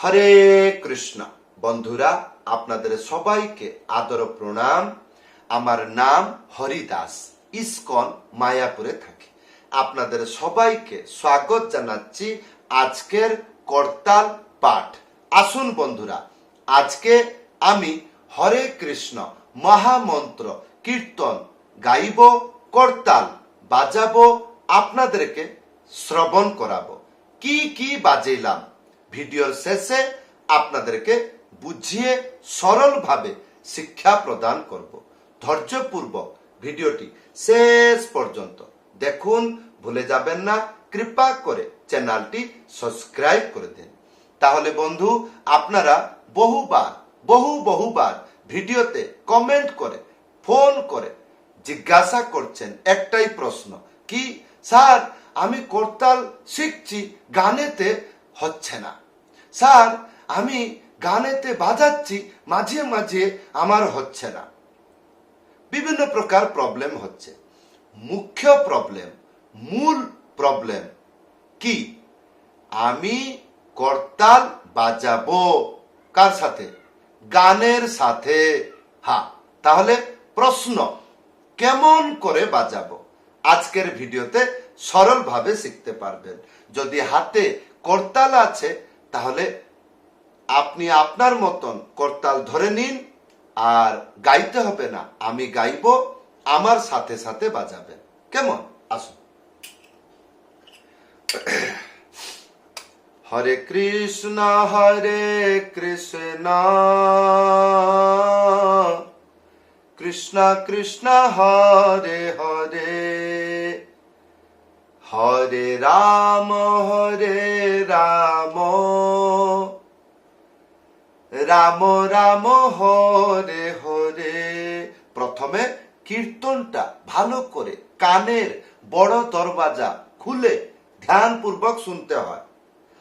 হরে কৃষ্ণ। বন্ধুরা, আপনাদের সবাইকে আদর প্রণাম। আমার নাম হরিদাস, ইসকন, মায়াপুরে থাকি। আপনাদের সবাইকে স্বাগত জানাচ্ছি আজকের করতাল পাঠ। আসুন বন্ধুরা, আজকে আমি হরে কৃষ্ণ মহামন্ত্র কীর্তন গাইব, করতাল বাজাবো, আপনাদেরকে শ্রবণ করাবো। কি কি বাজাইলাম? ভিডিওর শেষে আপনাদেরকে বুঝিয়ে সরলভাবে শিক্ষা প্রদান করব। ধৈর্যপূর্বক ভিডিওটি শেষ পর্যন্ত দেখুন, ভুলে যাবেন না, কৃপা করে চ্যানেলটি সাবস্ক্রাইব করে দিন। তাহলে বন্ধু, আপনারা বহুবার, বহু বহুবার ভিডিওতে কমেন্ট করে, ফোন করে জিজ্ঞাসা করছেন একটাই প্রশ্ন, কি? স্যার, আমি করতাল শিখছি, গানেতে হচ্ছে না। স্যার, আমি গানেতে বাজাচ্ছি, মাঝে মাঝে আমার হচ্ছে না। বিভিন্ন প্রকার প্রবলেম হচ্ছে। মুখ্য প্রবলেম মূল প্রবলেম কি? আমি করতাল বাজাবো। কার সাথে? গানের সাথে। হা, তাহলে প্রশ্ন, কেমন করে বাজাবো? আজকের ভিডিওতে সরলভাবে শিখতে পারবেন। যদি হাতে করতাল আছে তাহলে আপনি আপনার মতন করতাল ধরে নিন, আর গাইতে হবে না, আমি গাইব, আমার সাথে সাথে বাজাবেন কেমন? আসুন। হরে কৃষ্ণ হরে কৃষ্ণ। কৃষ্ণ কৃষ্ণ, হরে হরে। হরে রাম হরে রাম। রাম রাম, হরে হরে। প্রথমে কীর্তনটা ভালো করে কানের বড় দরওয়াজা খুলে ধ্যানপূর্বক শুনতে হয়।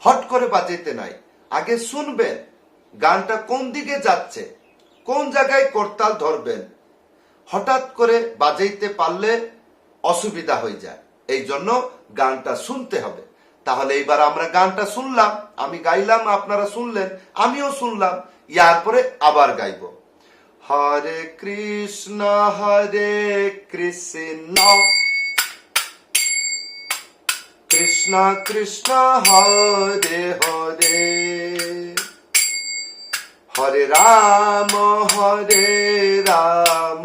হট করে বাজাইতে নাই। আগে শুনবেন, গানটা কোন দিকে যাচ্ছে, কোন জায়গায় করতাল ধরবেন। হঠাৎ করে বাজাইতে পারলে অসুবিধা হয়ে যায়। এই জন্য গানটা শুনতে হবে। তাহলে এইবার আমরা গানটা শুনলাম, আমি গাইলাম, আপনারা শুনলেন, আমিও শুনলাম ইয়ার পরে আবার গাইব। হরে কৃষ্ণ হরে কৃষ্ণ। কৃষ্ণ কৃষ্ণ, হরে হরে। হরে রাম হরে রাম।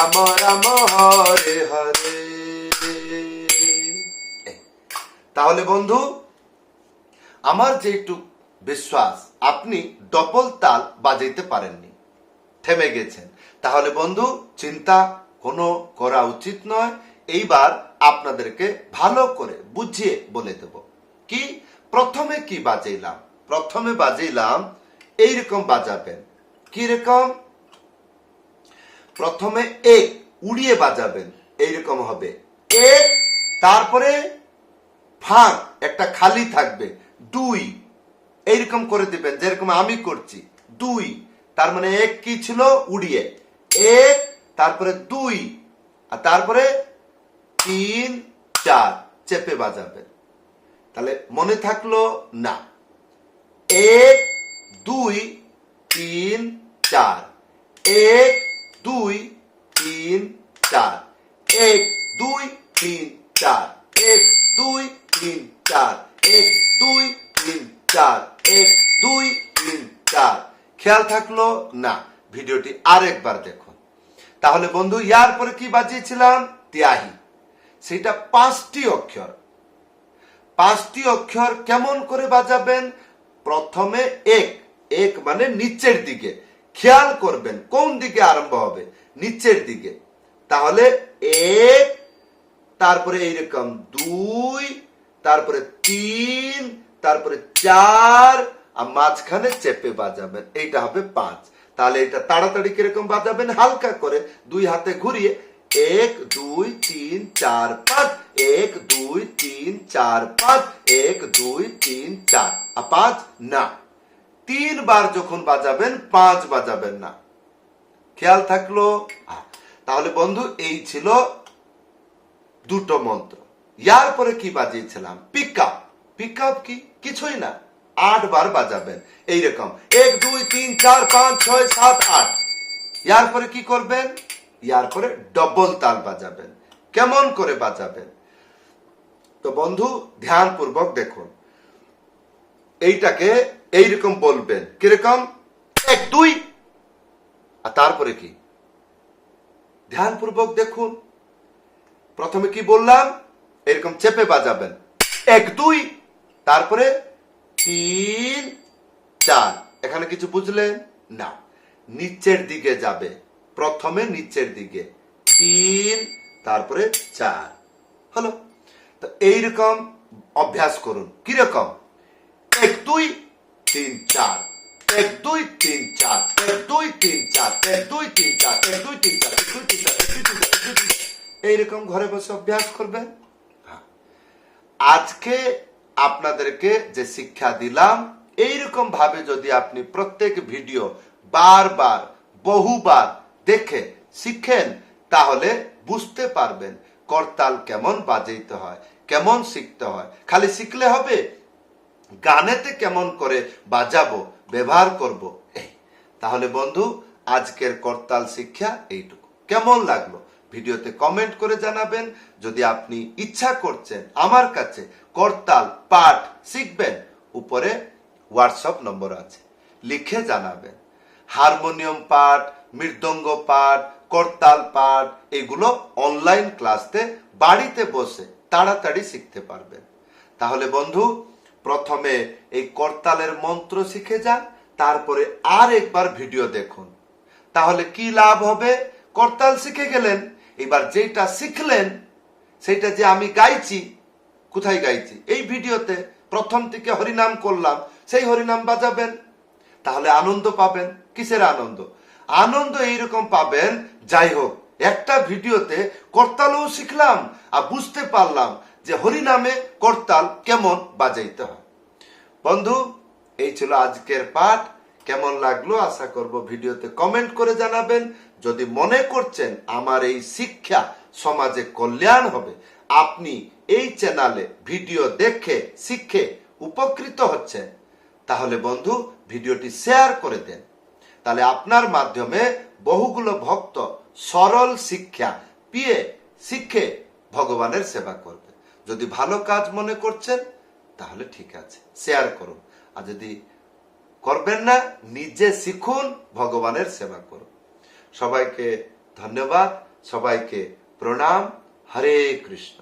রাম রাম হরে। হরে তাহলে বন্ধু, আমার যেটুক বিশ্বাস, আপনি ডবল তাল বাজাইতে পারেননি, থেমে গেছেন। তাহলে বন্ধু, চিন্তা কোনো করা উচিত নয়, এইবার আপনাদেরকে ভালো করে বুঝিয়ে বলে দেব। কি? প্রথমে কি বাজাইলাম? প্রথমে বাজাইলাম, এইরকম বাজাবেন। কি রকম প্রথমে এক উড়িয়ে বাজাবেন, এইরকম হবে। এক তারপরে ফাঁক, একটা খালি থাকবে। দুই, এইরকম করে দিবেন, যেরকম আমি করছি। দুই, তার মানে এক কি ছিল? উড়িয়ে। এক, তারপরে দুই, আর তারপরে তিন, চার, চেপে বাজাবেন। তাহলে মনে থাকল না। এক, দুই, তিন, চার। এক দুই, তিন, চার। এক, দুই, তিন, চার। এক, দুই, তিন, চার। এক, দুই, তিন, চার। এক, দুই, তিন, চার। খেয়াল থাকল? না। ভিডিওটি আরেকবার দেখুন। তাহলে বন্ধু, ইয়ার পরে কি বাজিয়েছিলাম? তিয়াহি। সেটা পাঁচটি অক্ষর। পাঁচটি অক্ষর কেমন করে বাজাবেন? প্রথমে এক। এক মানে নিচের দিকে। খেয়াল করবেন কোন দিকে আরম্ভ হবে, নিচের দিকে। তাহলে এক, তারপরে এইরকম দুই, তারপরে তিন, তারপরে চার, আর মাঝখানে চেপে বাজাবেন। এইটা হবে পাঁচ। তাহলে এটা তাড়াতাড়ি কীরকম বাজাবেন? হালকা করে দুই হাতে ঘুরিয়ে এক, দুই, তিন, চার, পাঁচ। এক, দুই, তিন, চার, পাঁচ। এক, দুই, তিন, চার। আর পাঁচ, না। তিনবার যখন বাজাবেন, পাঁচ বাজাবেন না। খেয়াল থাকল? তাহলে বন্ধু, এই ছিল দুটো মন্ত্র। ইয়ার পরে কি বাজিয়েছিলাম? পিক আপ পিক আপ কি? কিছুই না। আট বার বাজাবেন। এইরকম। এক, দুই, তিন, চার, পাঁচ, ছয়, সাত, আট। ইয়ার পরে কি করবেন? ইয়ার পরে ডবল তাল বাজাবেন। কেমন করে বাজাবেন? তো বন্ধু, ধ্যানপূর্বক দেখুন। এইটাকে এইরকম বলবেন। কীরকম? এক, দুই। আর তারপরে কি? ধ্যানপূর্বক দেখুন। প্রথমে কি বললাম? এরকম চেপে বাজাবেন। এক, দুই। তারপরে তিন, চার। এখানে কিছু বুঝলেন? না। নিচের দিকে যাবে। প্রথমে নিচের দিকে। তিন, তারপরে চার। হলো? তো এইরকম অভ্যাস করুন। কীরকম? এক, দুই। তিন চার এক, দুই, তিন, চার। এক, দুই, তিন, চার। এক, দুই, তিন, চার। এক, দুই, তিন, চার। এক, দুই, তিন, চার। এক, দুই, তিন, চার। এক, দুই, তিন এইরকম ঘরে বসে অভ্যাস করবেন? হ্যাঁ। আজকে আপনাদেরকে যে শিক্ষা দিলাম, এইরকম ভাবে যদি আপনি প্রত্যেক ভিডিও বারবার, বহুবার দেখে, শিখেন, তাহলে বুঝতে পারবেন করতাল কেমন বাজাইতে হয়, কেমন শিখতে হয়। খালি শিখলে হবে গানেতে কেমন করে বাজাবো, ব্যবহার করব? এই, তাহলে বন্ধু, আজকের করতাল শিক্ষা এইটুকু। কেমন লাগল? ভিডিওতে কমেন্ট করে জানাবেন। যদি আপনি ইচ্ছা করছেন আমার কাছে করতাল পাঠ শিখবেন, উপরে হোয়াটসঅ্যাপ নম্বর আছে, লিখে জানাবেন। হারমোনিয়াম পাঠ, মৃদঙ্গ পাঠ, করতাল পাঠ, এগুলো অনলাইন ক্লাসতে বাড়িতে বসে তাড়াতাড়ি শিখতে পারবেন। তাহলে বন্ধু প্রথমে এই করতালের মন্ত্র শিখে যান, তারপরে আর একবার ভিডিও দেখুন। তাহলে কি লাভ হবে? করতাল শিখে গেলেন, এবার যেটা শিখলেন সেটা যে আমি গাইছি, কোথায় গাইছি? এই ভিডিওতে প্রথম থেকে হরিনাম করলাম, সেই হরিনাম বাজাবেন। তাহলে আনন্দ পাবেন। কিসের আনন্দ? আনন্দ এইরকম পাবেন, যাই হোক, একটা ভিডিওতে করতালও শিখলাম আর বুঝতে পারলাম যে হরিনামে করতাল কেমন বাজাইতে হয়। বন্ধু, এই ছিল আজকের পাঠ। কেমন লাগল আশা করব ভিডিওতে কমেন্ট করে জানাবেন। যদি মনে করছেন আমার এই শিক্ষা সমাজে কল্যাণ হবে, আপনি এই চ্যানেলে ভিডিও দেখে, শিখে উপকৃত হচ্ছেন, তাহলে বন্ধু, ভিডিওটি শেয়ার করে দেন। তাহলে আপনার মাধ্যমে বহুগুলো ভক্ত সরল শিক্ষা পেয়ে, শিখে ভগবানের সেবা করবে যদি ভালো কাজ মনে করছেন, তাহলে ঠিক আছে শেয়ার করুন। আর যদি করবেন না, নিজে শিখুন, ভগবানের সেবা করুন। সবাইকে ধন্যবাদ, সবাইকে প্রণাম, হরে কৃষ্ণ।